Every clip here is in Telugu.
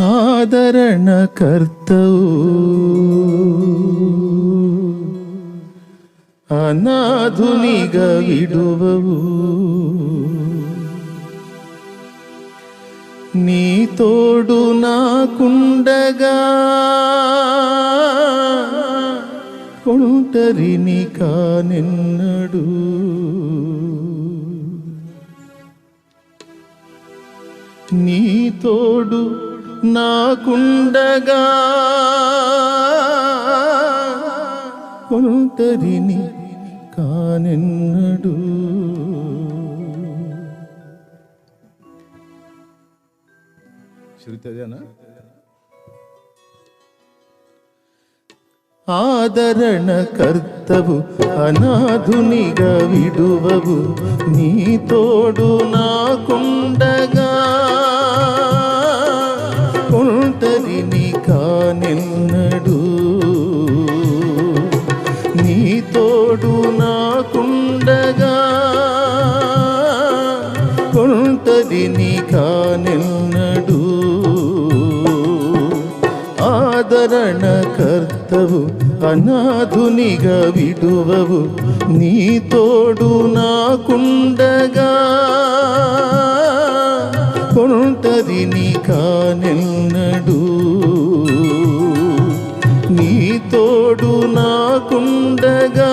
ఆదరణ కర్తవు అనాథునిగా విడువవు నీ తోడు నాకుండగా ఒంటరిని కానిన్నడు. నీ తోడు నాకుండగా ఒంటరిని కానిన్నడు. శృతి అదేనా? ఆదరణ కర్తవు అనాథునిగా విడువవు. నీ తోడు నాకుండగా ఆదరణ కర్తవు అనాథునిగా విడువవు నీ తోడు నాకుండగా. కొంటది నీ కానెన్నడు నీ తోడు నాకుండగా.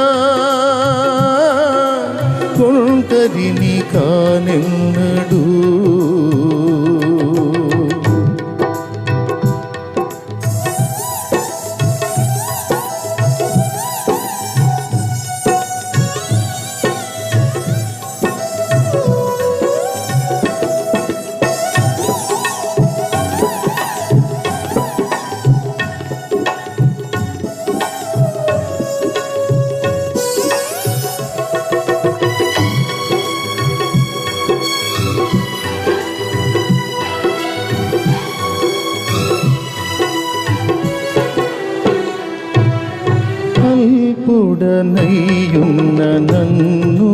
అల్పుడనయ్యున్న నన్ను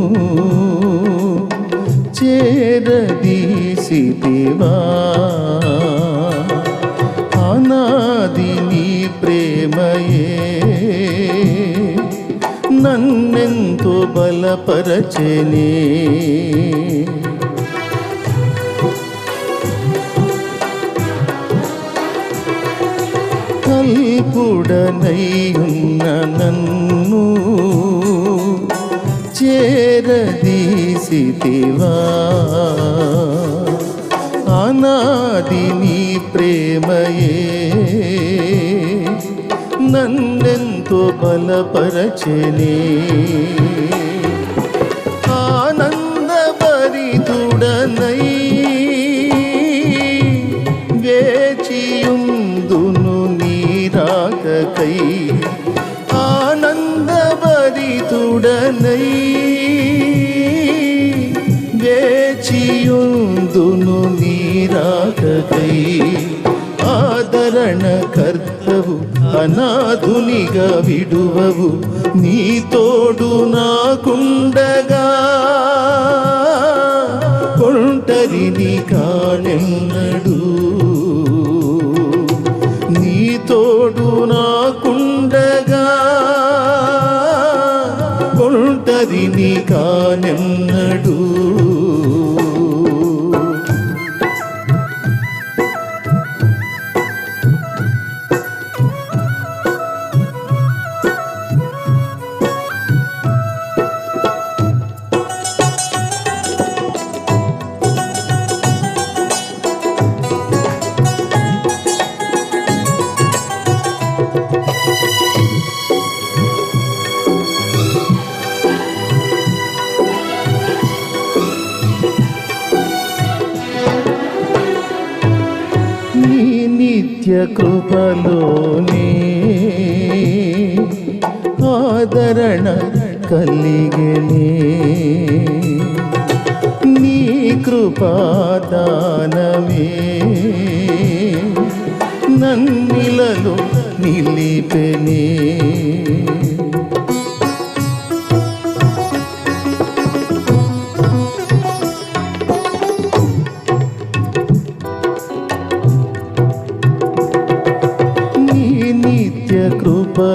చేరదీసివా అనాది నీ ప్రేమయే నన్నెంతో బలపరచనే కల్పుడనయ్యున్న నన్ను చేరదీసితివా? అనాది నీ ప్రేమయే నన్నెంతో బలపరచనే. ఆనందభరితుడనై నీరాకకై ఆదరణ కర్తవు అనాథునిగా విడువవు. నీ తోడు నాకుండగా కొంటరిని కానెన్నడు. నీ తోడు నాకుండగా కొంటరిని కానెన్నడు. నిత్య కృపలోనే ఆదరణ కలిగనే. నీ కృపాదానమే నన్నిలలో నిలిపెనే.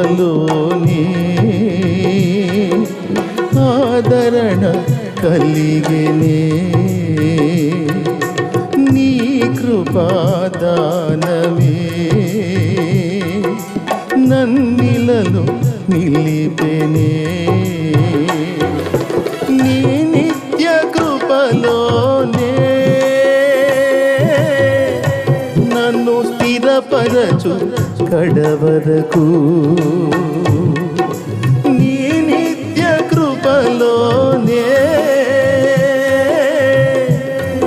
కృపలోనే ఆదరణ కలిగనే నీ. కృపాదానమే నన్నిలలో నిలిపెనే స్థిరపరచు కడవరకు. నీ నిత్య కృపలోనే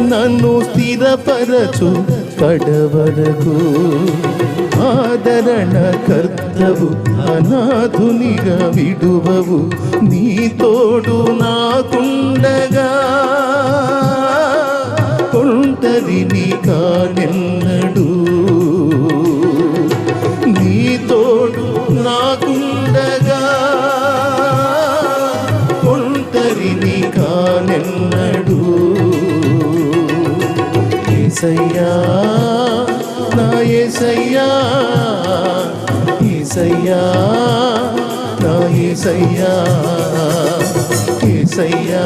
నన్ను స్థిరపరచు కడవరకు. ఆదరణ కర్తవు అనాథునిగా విడువవు నీ తోడు నాకుండగా. ఒంటరిని కానెన్నడు నీ తోడు నాకుండగా ఒంటరిని కానెన్నడు ఏసయ్యా నా ఏసయ్యా ఏసయ్యా నా ఏసయ్యా ఏసయ్యా.